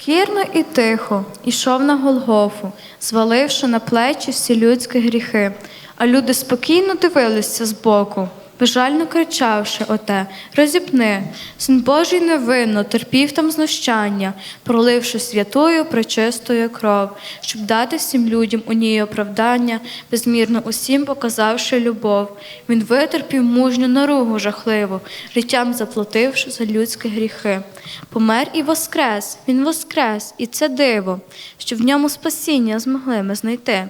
Покірно і тихо ішов на Голгофу, зваливши на плечі всі людські гріхи, а люди спокійно дивилися збоку, безжально кричавши оте, розіпни, син Божий невинно терпів там знущання, проливши святою пречистою кров, щоб дати всім людям у ній оправдання, безмірно усім показавши любов. Він витерпів мужню наругу жахливу, життям заплативши за людські гріхи. Помер і воскрес, він воскрес, і це диво, що в ньому спасіння змогли ми знайти.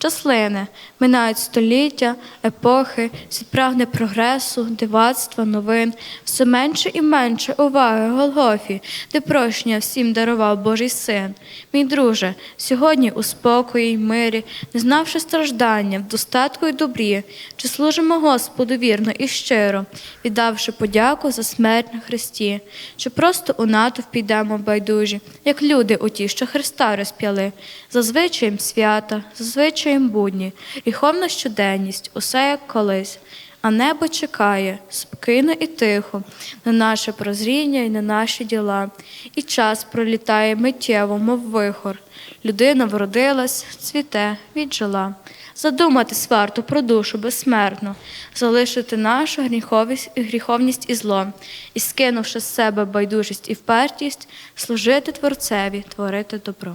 Час лине, минають століття, епохи, світ прагне прогресу, дивацтва, новин, все менше і менше уваги Голгофі, де прощення всім дарував Божий син. Мій друже, сьогодні у спокої й мирі, не знавши страждання, в достатку й добрі, чи служимо Господу вірно і щиро, віддавши подяку за смерть на Христі, чи просто у натовп підемо байдужі, як люди у ті, що Христа розп'яли, за звичаєм свята, за звичаєм будні, гріховна щоденність, усе як колись. А небо чекає спокійно і тихо на наше прозріння і на наші діла. І час пролітає миттєво, мов вихор. Людина вродилась, цвіте, віджила. Задуматись варто про душу безсмертну, залишити нашу гріховість, гріховність і зло, і скинувши з себе байдужість і впертість, служити Творцеві, творити добро.